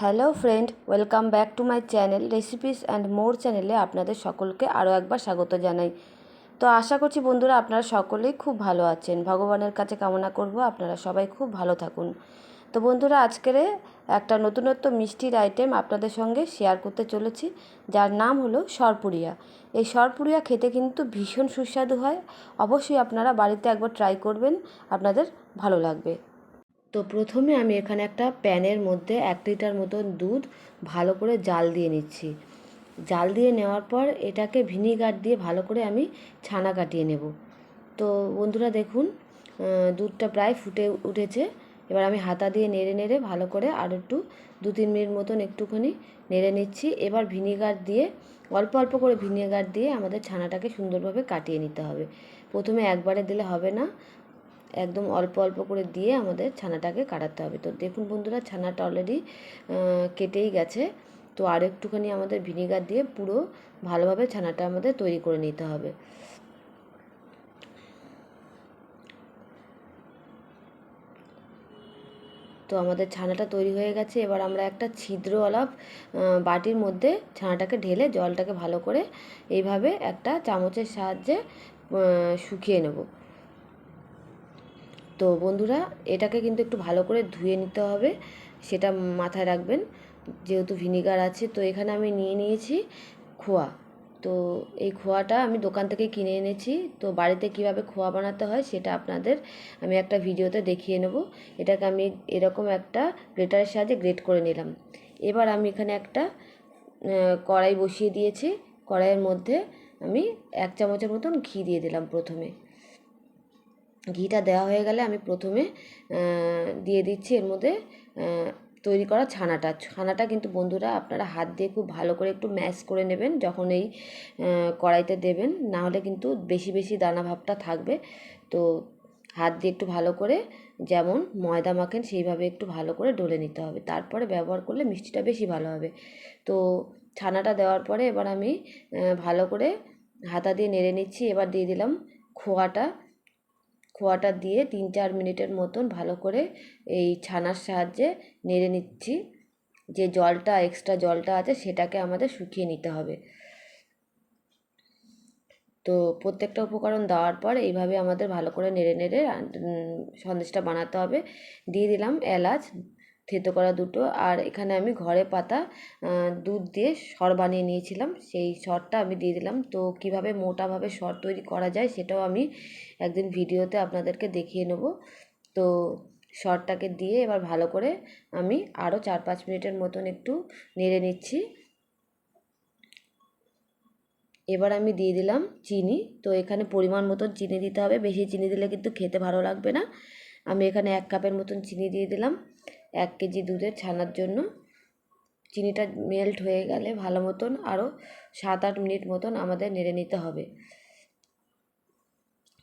Hello friend, welcome back to my channel recipes and more চ্যানেলে আপনাদের সকলকে আরও একবার স্বাগত জানাই। তো আশা করছি বন্ধুরা আপনারা সকলেই খুব ভালো আছেন। ভগবানের কাছে কামনা করব আপনারা সবাই খুব ভালো থাকুন। তো বন্ধুরা, আজকের একটা নতুনত্ব মিষ্টির আইটেম আপনাদের সঙ্গে শেয়ার করতে চলেছি, যার নাম হলো সরপুরিয়া। এই সরপুরিয়া খেতে কিন্তু ভীষণ সুস্বাদু হয়। অবশ্যই আপনারা বাড়িতে একবার ট্রাই করবেন, আপনাদের ভালো লাগবে। তো প্রথমে আমি এখানে একটা প্যানের মধ্যে এক লিটার মতন দুধ ভালো করে জাল দিয়ে নিচ্ছি। জাল দিয়ে নেওয়ার পর এটাকে ভিনিগার দিয়ে ভালো করে আমি ছানা কাটিয়ে নেব। তো বন্ধুরা দেখুন দুধটা প্রায় ফুটে উঠেছে। এবার আমি হাতা দিয়ে নেড়ে নেড়ে ভালো করে আর একটু দু তিন মিনিট মতন একটুখানি নেড়ে নিচ্ছি। এবার ভিনিগার দিয়ে, অল্প অল্প করে ভিনিগার দিয়ে আমাদের ছানাটাকে সুন্দরভাবে কাটিয়ে নিতে হবে। প্রথমে একবারে দিলে হবে না। একদম অল্প অল্প করে দিয়ে আমাদের ছানাটাকে কাটাতে হবে। তো দেখুন বন্ধুরা, ছানাটা অলরেডি কেটেই গেছে। তো আর একটুখানি আমাদের ভিনেগার দিয়ে পুরো ভালোভাবে ছানাটা আমাদের তৈরি করে নিতে হবে। তো আমাদের ছানাটা তৈরি হয়ে গেছে। এবার আমরা একটা ছিদ্রওয়ালা বাটির মধ্যে ছানাটাকে ঢেলে জলটাকে ভালো করে এইভাবে একটা চামচের সাহায্যে শুকিয়ে নেব। তো বন্ধুরা, এটাকে কিন্তু একটু ভালো করে ধুয়ে নিতে হবে, সেটা মাথায় রাখবেন, যেহেতু ভিনিগার আছে, তো এখানে আমি নিয়ে নিয়েছি খোয়া। তো এই খোয়াটা আমি দোকান থেকে কিনে এনেছি, তো বাড়িতে কীভাবে খোয়া বানাতে হয় সেটা আপনাদের আমি একটা ভিডিওতে দেখিয়ে নেব। এটাকে আমি এরকম একটা গ্রেটারের সাহায্যে গ্রেট করে নিলাম। এবার আমি এখানে একটা কড়াই বসিয়ে দিয়েছি, কড়াইয়ের মধ্যে আমি এক চামচের মতন ঘি দিয়ে দিলাম প্রথমে। ঘিটা দেওয়া হয়ে গেলে আমি প্রথমে দিয়ে দিচ্ছি এর মধ্যে তৈরি করা ছানাটা। ছানাটা কিন্তু বন্ধুরা আপনারা হাত দিয়ে খুব ভালো করে একটু ম্যাশ করে নেবেন যখন এই কড়াইতে দেবেন। না হলে কিন্তু বেশি বেশি দানা ভাবটা থাকবে। তো হাত দিয়ে একটু ভালো করে যেমন ময়দা মাখেন সেইভাবে একটু ভালো করে ডলে নিতে হবে। তারপরে ব্যবহার করলে মিষ্টিটা বেশি ভালো হবে। তো ছানাটা দেওয়ার পরে এবার আমি ভালো করে হাতা দিয়ে নেড়ে নিচ্ছি। এবার দিয়ে দিলাম খোয়াটা। খোয়াটা দিয়ে তিন চার মিনিটের মতন ভালো করে এই ছানার সাহায্যে নেড়ে নিচ্ছি। যে জলটা এক্সট্রা জলটা আছে সেটাকে আমাদের শুকিয়ে নিতে হবে। তো প্রত্যেকটা উপকরণ দেওয়ার পর এইভাবে আমাদের ভালো করে নেড়ে নেড়ে সন্দেশটা বানাতে হবে। দিয়ে দিলাম এলাচ থেতো করা দুটো। আর এখানে আমি ঘরে পাতা দুধ দিয়ে সর বানিয়ে নিয়েছিলাম। সেই সরটা আমি দিয়ে দিলাম। তো কীভাবে মোটাভাবে সর তৈরি করা যায় সেটাও আমি একদিন ভিডিওতে আপনাদেরকে দেখিয়ে নেব। তো সরটাকে দিয়ে এবার ভালো করে আমি আরও চার পাঁচ মিনিটের মতন একটু নেড়ে নিচ্ছি। এবার আমি দিয়ে দিলাম চিনি। তো এখানে পরিমাণ মতন চিনি দিতে হবে। বেশি চিনি দিলে কিন্তু খেতে ভালো লাগবে না। আমি এখানে এক কাপের মতন চিনি দিয়ে দিলাম। এক কেজি দুধের ছানার জন্য। চিনিটা মেল্ট হয়ে গেলে ভালো মতন আরও সাত আট মিনিট মতন আমাদের নেড়ে নিতে হবে।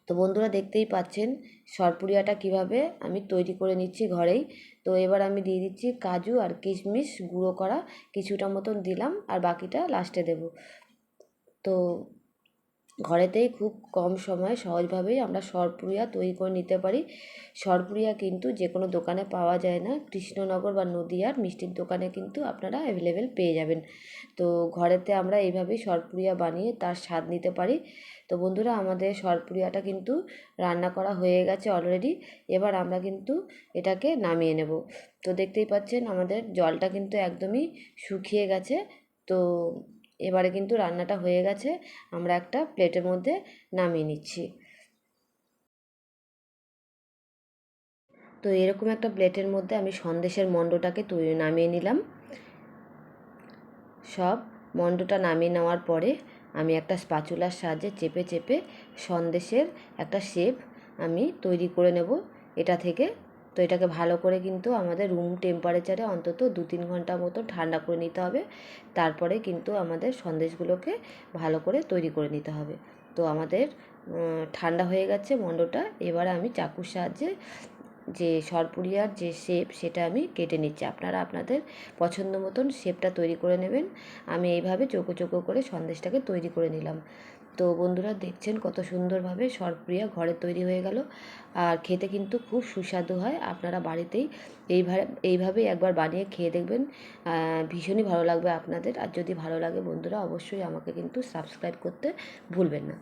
তো বন্ধুরা দেখতেই পাচ্ছেন সরপুরিয়াটা কীভাবে আমি তৈরি করে নিচ্ছি ঘরেই। তো এবার আমি দিয়ে দিচ্ছি কাজু আর কিশমিশ গুঁড়ো করা। কিছুটা মতন দিলাম আর বাকিটা লাস্টে দেব। তো ঘরেতেই খুব কম সময়ে সহজভাবেই আমরা সরপুরিয়া তৈরি করে নিতে পারি। সরপুরিয়া কিন্তু যে কোনো দোকানে পাওয়া যায় না। কৃষ্ণনগর বা নদীয়ার মিষ্টির দোকানে কিন্তু আপনারা অ্যাভেলেবেল পেয়ে যাবেন। তো ঘরেতে আমরা এইভাবেই সরপুরিয়া বানিয়ে তার স্বাদ নিতে পারি। তো বন্ধুরা, আমাদের সরপুরিয়াটা কিন্তু রান্না করা হয়ে গেছে অলরেডি এবার আমরা কিন্তু এটাকে নামিয়ে নেব। তো দেখতেই পাচ্ছেন, আমাদের জলটা কিন্তু একদমই শুকিয়ে গেছে। তো এবারে কিন্তু রান্নাটা হয়ে গেছে। আমরা একটা প্লেটের মধ্যে নামিয়ে নিচ্ছি। তো এরকম একটা প্লেটের মধ্যে আমি সন্দেশের মণ্ডটাকে তৈরি, নামিয়ে নিলাম। সব মণ্ডটা নামিয়ে নেওয়ার পরে আমি একটা স্পাচুলার সাহায্যে চেপে চেপে সন্দেশের একটা শেপ আমি তৈরি করে নেব। এটা থেকে তো এটাকে ভালো করে কিন্তু আমাদের রুম টেম্পারেচারে অন্তত দু তিন ঘণ্টা মতো ঠান্ডা করে নিতে হবে। তারপরে কিন্তু আমাদের সন্দেশগুলোকে ভালো করে তৈরি করে নিতে হবে। তো আমাদের ঠান্ডা হয়ে গেছে মণ্ডটা। এবারে আমি চাকুর সাহায্যে যে সরপুরিয়ার যে শেপ সেটা আমি কেটে নিচ্ছি। আপনারা আপনাদের পছন্দ মতন শেপটা তৈরি করে নেবেন। আমি এইভাবে চোখো চোখো করে সন্দেশটাকে তৈরি করে নিলাম। তো বন্ধুরা দেখছেন কত সুন্দরভাবে সরপ্রিয়া ঘরে তৈরি হয়ে গেল। আর খেতে কিন্তু খুব সুস্বাদু হয়। আপনারা বাড়িতেই এইভাবে, এইভাবেই একবার বানিয়ে খেয়ে দেখবেন। ভীষণই ভালো লাগবে আপনাদের। আর যদি ভালো লাগে বন্ধুরা, অবশ্যই আমাকে কিন্তু সাবস্ক্রাইব করতে ভুলবেন না।